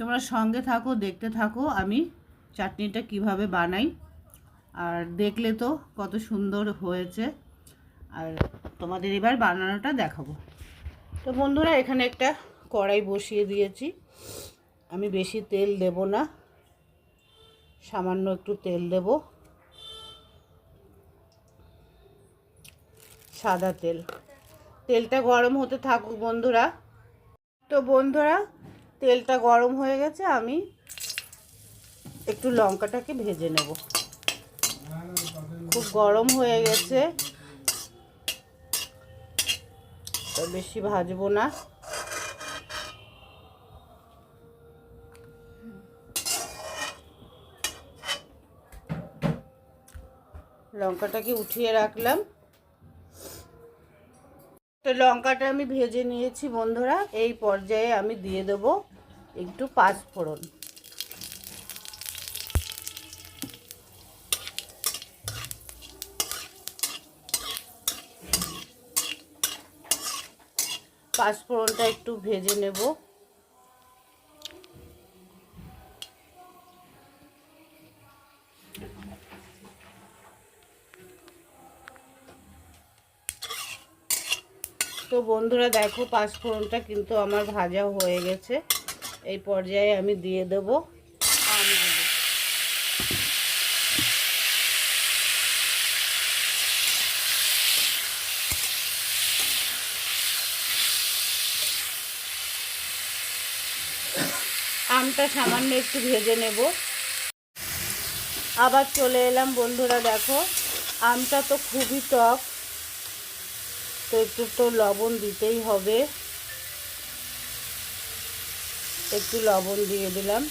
তোমরা সঙ্গে থাকো, দেখতে থাকো আমি চাটনিটা কীভাবে বানাই। আর দেখলে তো কত সুন্দর হয়েছে। আর তোমাদের এবার বানানোটা দেখাবো। তো বন্ধুরা, এখানে একটা কড়াই বসিয়ে দিয়েছি। আমি বেশি তেল দেব না। সামান্য একটু তেল দেব। সাদা তেল। তেলটা গরম হতে থাকুক বন্ধুরা। তো বন্ধুরা তেলটা গরম হয়ে গেছে, আমি একটু লঙ্কাটাকে ভেজে নেব। খুব গরম হয়ে গেছে। বেশি ভাজবো না। লঙ্কাটাকে উঠিয়ে রাখলাম। তো লঙ্কাটা আমি ভেজে নিয়েছি বন্ধুরা, এই পর্যায়ে আমি দিয়ে দেব। একটু পাঁচ ফোড়ন। পাঁচ ফোড়নটা একটু ভেজে নেব। তো বন্ধুরা দেখো পাঁচফোড়নটা কিন্তু আমার ভাজা হয়ে গেছে। এই পর্যায়ে আমি দিয়ে দেব আমটা সামান্য একটু ভেজে নেব। আবার চলে এলাম বন্ধুরা, দেখো, আমটা তো খুবই টক তো একটু তো লবণ দিতেই হবে। একটু লবণ দিয়ে দিলাম।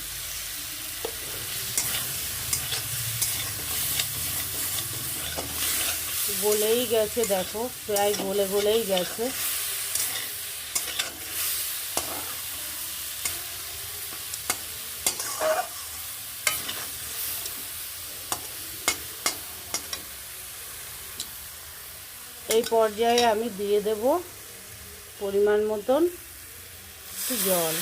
গলেই গেছে দেখো, প্রায় গলে গলেই গেছে। এই পর্যায়ে আমি দিয়ে দেব পরিমাণ মতন একটু জল।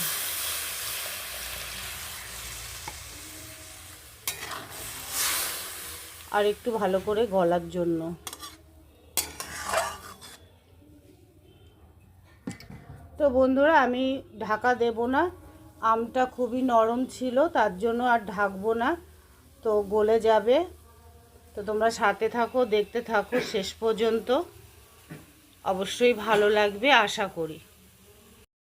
আর একটু ভালো করে গলার জন্য। তো বন্ধুরা, আমি ঢাকা দেব না। আমটা খুবই নরম ছিল, তার জন্য আর ঢাকবো না। তো গলে যাবে। তো তোমরা সাথে থাকো, দেখতে থাকো শেষ পর্যন্ত। অবশ্যই ভালো লাগবে, আশা করি।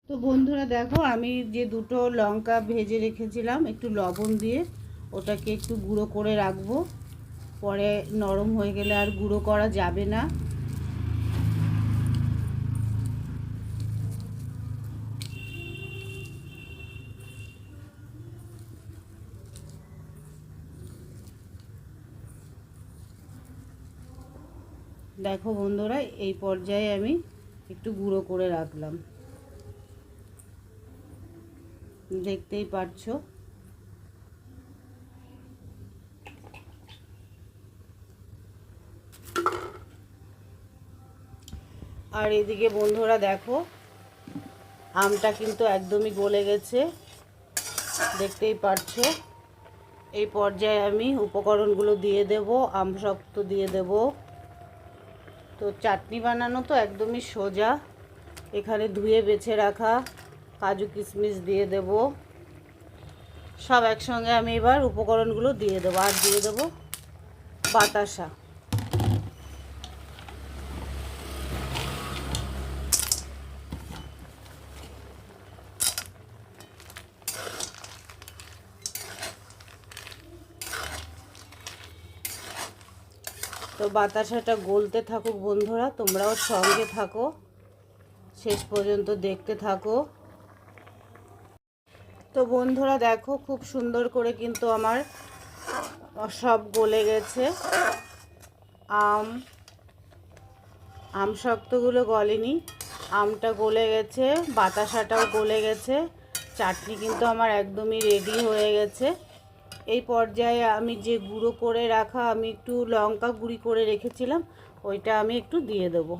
তো বন্ধুরা, দেখো, আমি যে দুটো লঙ্কা ভেজে রেখেছিলাম, একটু লবণ দিয়ে ওটাকে একটু গুঁড়ো করে রাখব। পরে নরম হয়ে গেলে আর গুঁড়ো করা যাবে না। দেখো বন্ধুরা, এই পর্যায়ে আমি একটু গুঁড়ো করে রাখলাম। দেখতেই পারছ? আর এদিকে বন্ধুরা দেখো, আমটা কিন্তু একদমই গলে গেছে, দেখতেই পারছ। এই পর্যায়ে আমি উপকরণগুলো দিয়ে দেব, আম শক্ত দিয়ে দেবো। তো চাটনি বানানো তো একদমই সোজা, এখানে ধুয়ে বেছে রাখা কাজু কিশমিশ দিয়ে দেব। সব একসঙ্গে আমি এবার উপকরণগুলো দিয়ে দেবো, আর দিয়ে দেবো বাতাসা। তো বাতাসাটা গলতে থাকুক বন্ধুরা, তোমরাও সঙ্গে থাকো। শেষ পর্যন্ত দেখতে থাকো। তো বন্ধুরা, দেখো খুব সুন্দর করে কিন্তু আমার সব গলে গেছে। আম আম শক্তগুলো গলেনি, আমটা গলে গেছে, বাতাসাটাও গলে গেছে, চাটনি কিন্তু আমার একদমই রেডি হয়ে গেছে। এই পর্যায়ে আমি যে গুঁড়ো করে রাখা আমি একটু লঙ্কা গুঁড়ি করে রেখেছিলাম, ওইটা আমি একটু দিয়ে দেবো।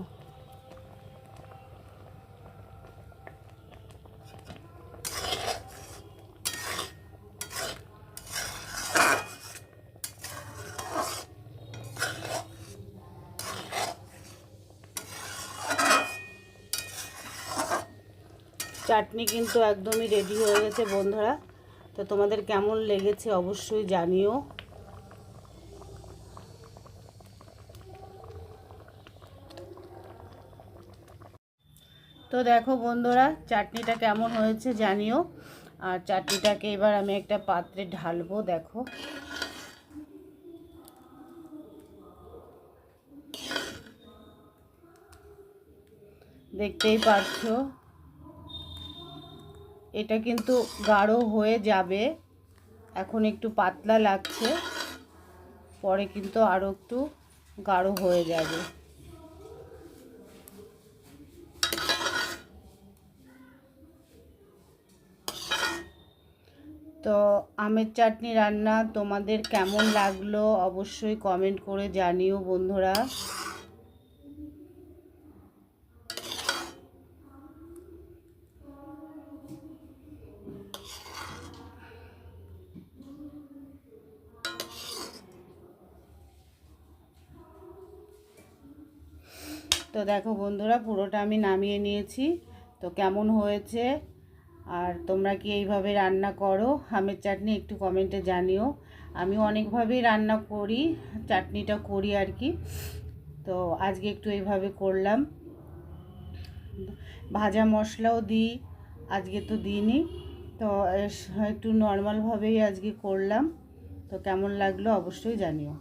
চাটনি কিন্তু একদমই রেডি হয়ে গেছে বন্ধুরা। তো তোমাদের কেমন লেগেছে অবশ্যই জানিও। তো দেখো বন্ধুরা, চাটনিটা কেমন হয়েছে জানিও। আর চাটনিটাকে এবার আমি একটা পাত্রে ঢালবো, দেখো। দেখতেই পাচ্ছো। এটা কিন্তু গাঢ় হয়ে যাবে। এখন একটু পাতলা লাগছে। পরে কিন্তু আরও একটু গাঢ় হয়ে যাবে। তো আমের চাটনি রান্না তোমাদের কেমন লাগল অবশ্যই কমেন্ট করে জানিও বন্ধুরা। তো দেখো বন্ধুরা, পুরোটা আমি নামিয়ে নিয়েছি। তো কেমন হয়েছে? আর তোমরা কি এইভাবে রান্না করো? আমের চাটনি একটু কমেন্টে জানিও। আমি অনেকভাবেই রান্না করি, চাটনিটা করি আর কি। তো আজকে একটু এইভাবে করলাম। ভাজা মশলাও দিই, আজকে তো দিইনি। তো একটু নর্মালভাবেই আজকে করলাম। তো কেমন লাগল অবশ্যই জানিও।